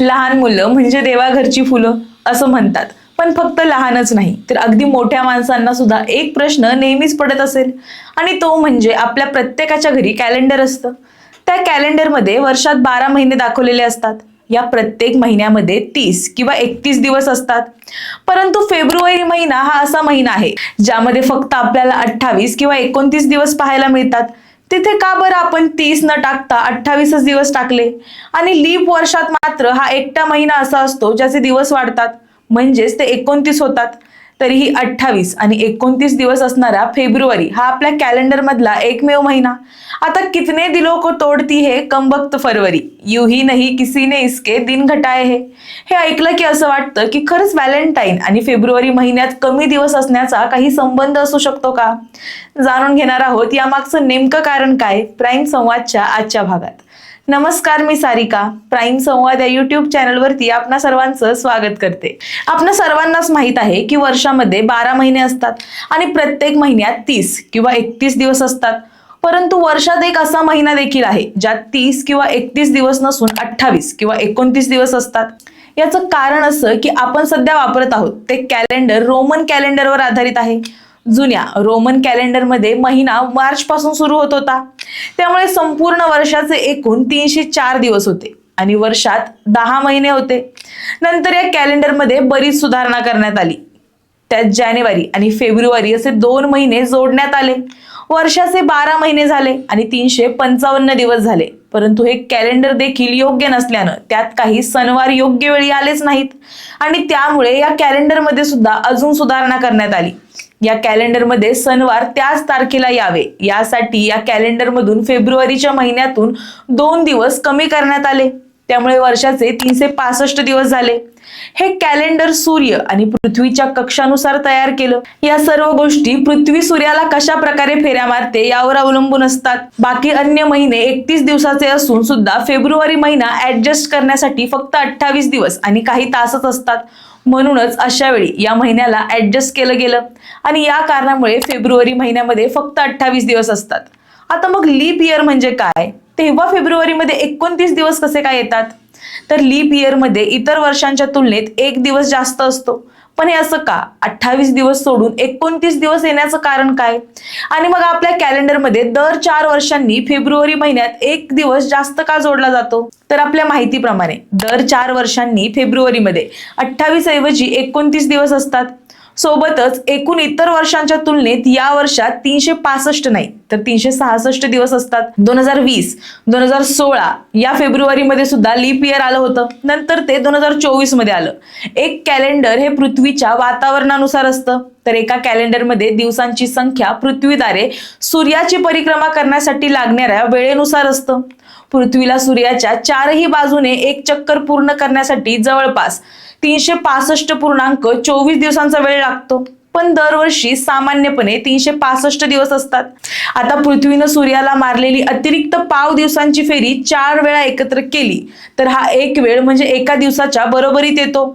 लहान मुलं म्हणजे देवाघरची फुलं असं म्हणतात. पण फक्त लहानच नाही तर अगदी मोठ्या माणसांना सुद्धा एक प्रश्न नेहमीच पडत असेल. आणि तो म्हणजे आपल्या प्रत्येकाच्या घरी कॅलेंडर असतं. त्या कॅलेंडरमध्ये वर्षात बारा महिने दाखवलेले असतात. या प्रत्येक महिन्यामध्ये तीस किंवा एकतीस दिवस असतात. परंतु फेब्रुवारी महिना हा असा महिना आहे ज्यामध्ये फक्त आपल्याला अठ्ठावीस किंवा एकोणतीस दिवस पाहायला मिळतात. तिथे का बरं आपण तीस न टाकता अठ्ठावीसच दिवस टाकले? आणि लीप वर्षात मात्र हा एकटा महिना असा असतो ज्याचे दिवस वाढतात. म्हणजेच ते एकोणतीस होतात. तरीही अठ्ठावीस आणि एकोणतीस दिवस असणारा फेब्रुवारी हा आपल्या कॅलेंडर मधला एकमेव महिना. आता कितने दिलो को तोडती हे कमबक्त फरवरी? यू ही नाही किसी ने इसके दिन घटाए हे. हे ऐकलं की असं वाटतं की खरंच व्हॅलेंटाईन आणि फेब्रुवारी महिन्यात कमी दिवस असण्याचा काही संबंध असू शकतो का? जाणून घेणार आहोत यामागचं नेमकं कारण काय? प्राईम संवादच्या आजच्या भागात. नमस्कार मी सारिका. प्राईम संवाद या युट्यूब चॅनलवरती आपणा सर्वांचं स्वागत करते. आपणा सर्वांनाच माहीत आहे की वर्षामध्ये बारा महिने असतात आणि प्रत्येक महिन्यात तीस किंवा एकतीस दिवस असतात. परंतु वर्षात एक असा महिना देखील आहे ज्यात तीस किंवा एकतीस दिवस नसून अठ्ठावीस किंवा एकोणतीस दिवस असतात. याचं कारण असं की आपण सध्या वापरत आहोत ते कॅलेंडर रोमन कॅलेंडरवर आधारित आहे. जुन्या रोमन कॅलेंडरमध्ये महिना मार्च पासून सुरू होत होता. त्यामुळे संपूर्ण वर्षाचे एकूण तीनशे चार दिवस होते आणि वर्षात दहा महिने होते. नंतर या कॅलेंडरमध्ये बरीच सुधारणा करण्यात आली. त्यात जानेवारी आणि फेब्रुवारी असे दोन महिने जोडण्यात आले. वर्षाचे बारा महिने झाले आणि तीनशे पंचावन्न दिवस झाले. परंतु हे कॅलेंडर देखील योग्य नसल्यानं त्यात काही सणवार योग्य वेळी आलेच नाहीत. आणि त्यामुळे या कॅलेंडरमध्ये सुद्धा अजून सुधारणा करण्यात आली. या कॅलेंडरमध्ये सणवार त्याच तारखेला यावे. यासाठी या कॅलेंडरमधून फेब्रुवारीच्या महिन्यातून दोन दिवस कमी करण्यात आले. त्यामुळे वर्षाचे तीनशे पासष्ट दिवस झाले. हे कॅलेंडर सूर्य आणि पृथ्वीच्या कक्षानुसार तयार केलं. या सर्व गोष्टी पृथ्वी सूर्याला कशा प्रकारे फेऱ्या मारते यावर अवलंबून असतात. बाकी अन्य महिने एकतीस दिवसाचे असून सुद्धा फेब्रुवारी महिना ऍडजस्ट करण्यासाठी फक्त अठ्ठावीस दिवस आणि काही तासच असतात. म्हणूनच अशा वेळी या महिन्याला ऍडजस्ट केलं गेलं. आणि या कारणामुळे फेब्रुवारी महिन्यामध्ये फक्त अठ्ठावीस दिवस असतात. आता मग लीप इयर म्हणजे काय? तेव्हा फेब्रुवारीमध्ये एकोणतीस दिवस कसे काय येतात? तर लीप इयरमध्ये इतर वर्षांच्या तुलनेत एक दिवस जास्त असतो. पण हे असं का? अठ्ठावीस दिवस सोडून एकोणतीस दिवस येण्याचं कारण काय? आणि मग आपल्या कॅलेंडरमध्ये दर चार वर्षांनी फेब्रुवारी महिन्यात एक दिवस जास्त का जोडला जातो? तर आपल्या माहितीप्रमाणे दर चार वर्षांनी फेब्रुवारीमध्ये अठ्ठावीस ऐवजी एकोणतीस दिवस असतात. सोबतच एकूण इतर वर्षांच्या तुलनेत या वर्षात तीनशे पासष्ट नाही तर तीनशे सहासष्ट दिवस असतात. दोन हजार वीस दोन हजार सोळा या फेब्रुवारीमध्ये सुद्धा लीप इयर आलं होतं. नंतर ते दोन हजार चोवीसमध्ये आलं. एक कॅलेंडर हे पृथ्वीच्या वातावरणानुसार असतं. तर एका कॅलेंडरमध्ये दिवसांची संख्या पृथ्वीद्वारे सूर्याची परिक्रमा करण्यासाठी लागणाऱ्या वेळेनुसार असतं. पृथ्वीला सूर्याच्या चारही बाजूने एक चक्कर पूर्ण करण्यासाठी जवळपास तीनशे पासष्ट पूर्णांक चोवीस दिवसांचा वेळ लागतो. पण दरवर्षी सामान्यपणे तीनशे पासष्ट दिवस असतात. आता पृथ्वीनं सूर्याला मारलेली अतिरिक्त पाव दिवसांची फेरी चार वेळा एकत्र केली तर हा एक वेळ म्हणजे एका दिवसाच्या बरोबरीत येतो.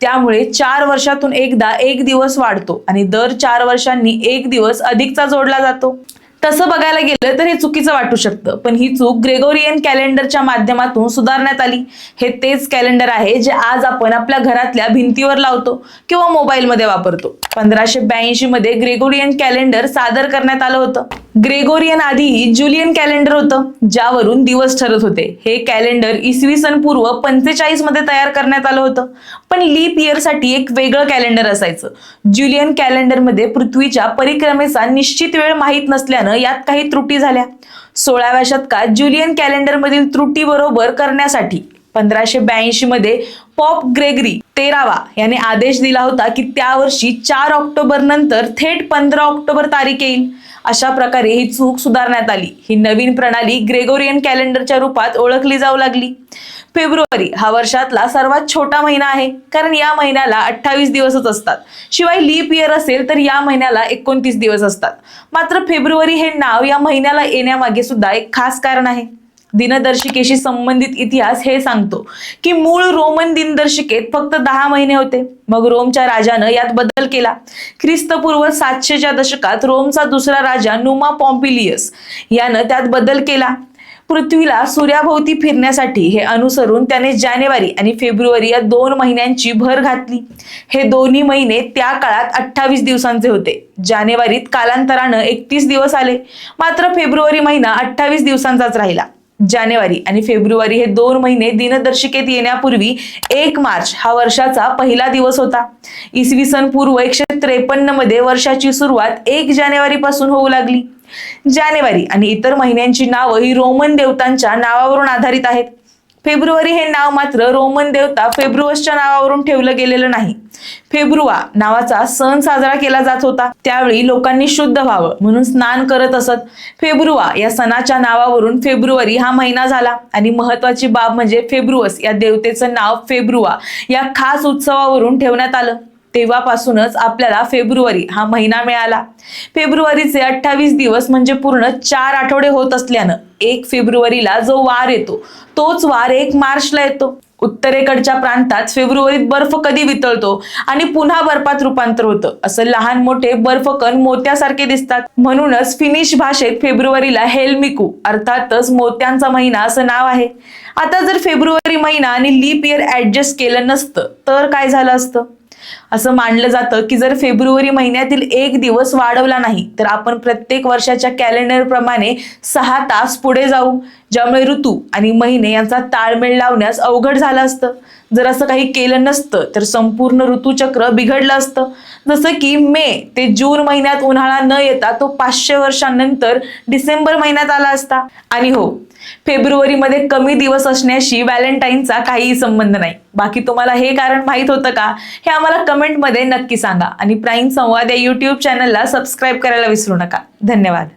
त्यामुळे चार वर्षातून एकदा एक दिवस वाढतो आणि दर चार वर्षांनी एक दिवस अधिकचा जोडला जातो. तसं बघायला गेलं तर हे चुकीचं वाटू शकतं. पण ही चूक ग्रेगोरियन कॅलेंडरच्या माध्यमातून सुधारण्यात आली. हे तेच कॅलेंडर आहे जे आज आपण आपल्या घरातल्या भिंतीवर लावतो किंवा मोबाईलमध्ये वापरतो. पंधराशे ब्याऐंशी मध्ये ग्रेगोरियन कॅलेंडर सादर करण्यात आलं होतं. ग्रेगोरियन आधी जुलियन कॅलेंडर होतं ज्यावरून दिवस ठरत होते. हे कॅलेंडर इसवी सन पूर्व पंचेचाळीसमध्ये तयार करण्यात आलं होतं. पण लीप इयरसाठी एक वेगळं कॅलेंडर असायचं. जुलियन कॅलेंडरमध्ये पृथ्वीच्या परिक्रमेचा निश्चित वेळ माहीत नसल्यानं यात काही त्रुटी झाल्या. सोळाव्या शतकात जुलियन कॅलेंडरमधील त्रुटी बरोबर करण्यासाठी पंधराशे ब्याऐंशी मध्ये पॉप ग्रेगरी तेरावा याने आदेश दिला होता की त्या वर्षी चार ऑक्टोबर नंतर थेट पंधरा ऑक्टोबर तारीख येईल. अशा प्रकारे ही चूक सुधारण्यात आली. ही नवीन प्रणाली ग्रेगोरियन कॅलेंडरच्या रूपात ओळखली जाऊ लागली. फेब्रुवारी हा वर्षातला सर्वात छोटा महिना आहे कारण या महिन्याला अठ्ठावीस दिवसच असतात. शिवाय लीप इयर असेल तर या महिन्याला एकोणतीस दिवस असतात. मात्र फेब्रुवारी हे नाव या महिन्याला येण्यामागे सुद्धा एक खास कारण आहे. दिनदर्शिकेशी संबंधित इतिहास हे सांगतो की मूळ रोमन दिनदर्शिकेत फक्त दहा महिने होते. मग रोमच्या राजानं यात बदल केला. ख्रिस्तपूर्व सातशेच्या दशकात रोमचा दुसरा राजा नुमा पॉम्पिलियस यानं त्यात बदल केला. पृथ्वीला सूर्याभोवती फिरण्यासाठी हे अनुसरून त्याने जानेवारी आणि फेब्रुवारी या दोन महिन्यांची भर घातली. हे दोन्ही महिने त्या काळात अठ्ठावीस दिवसांचे होते. जानेवारीत कालांतरानं एकतीस दिवस आले. मात्र फेब्रुवारी महिना अठ्ठावीस दिवसांचाच राहिला. जानेवारी आणि फेब्रुवारी हे दोन महिने दिनदर्शिकेत येण्यापूर्वी एक मार्च हा वर्षाचा पहिला दिवस होता. इसवी सन पूर्व एकशे त्रेपन्नमध्ये वर्षाची सुरुवात एक जानेवारी पासून होऊ लागली. जानेवारी आणि इतर महिन्यांची नावं ही रोमन देवतांच्या नावावरून आधारित आहेत. फेब्रुवारी हे नाव मात्र रोमन देवता फेब्रुवसच्या नावावरून ठेवलं गेलेलं नाही. फेब्रुवा नावाचा सण साजरा केला जात होता. त्यावेळी लोकांनी शुद्ध व्हावं म्हणून स्नान करत असत. फेब्रुवा या सणाच्या नावावरून फेब्रुवारी हा महिना झाला आणि महत्वाची बाब म्हणजे फेब्रुवस या देवतेचं नाव फेब्रुवा या खास उत्सवावरून ठेवण्यात आलं. तेव्हापासूनच आपल्याला फेब्रुवारी हा महिना मिळाला. फेब्रुवारीचे अठ्ठावीस दिवस म्हणजे पूर्ण चार आठवडे होत असल्यानं एक फेब्रुवारीला जो वार येतो तोच वार एक मार्चला येतो. उत्तरेकडच्या प्रांतात फेब्रुवारीत बर्फ कधी वितळतो आणि पुन्हा बर्फात रूपांतर होतं. असं लहान मोठे बर्फकण मोत्यासारखे दिसतात. म्हणूनच फिनिश भाषेत फेब्रुवारीला हेल्मिकू अर्थातच मोत्यांचा महिना असं नाव आहे. आता जर फेब्रुवारी महिना आणि लीप इयर ऍडजस्ट केलं नसतं तर काय झालं असतं? असं मानलं जातं की जर फेब्रुवारी महिन्यातील एक दिवस वाढवला नाही तर आपण प्रत्येक वर्षाच्या कॅलेंडर प्रमाणे सहा तास पुढे जाऊ ज्यामुळे ऋतू आणि महिने यांचा ताळमेळ लावण्यास अवघड झालं असतं. जर असं काही केलं नसतं तर संपूर्ण ऋतूचक्र बिघडलं असतं. जसं की मे ते जून महिन्यात उन्हाळा न येता तो पाचशे वर्षांनंतर डिसेंबर महिन्यात आला असता. आणि हो फेब्रुवारीमध्ये कमी दिवस असण्याशी व्हॅलेंटाईनचा काहीही संबंध नाही. बाकी तुम्हाला हे कारण माहीत होतं का? हे आम्हाला कमेंटमध्ये नक्की सांगा. आणि प्राईम संवाद या युट्यूब चॅनलला सबस्क्राईब करायला विसरू नका. धन्यवाद.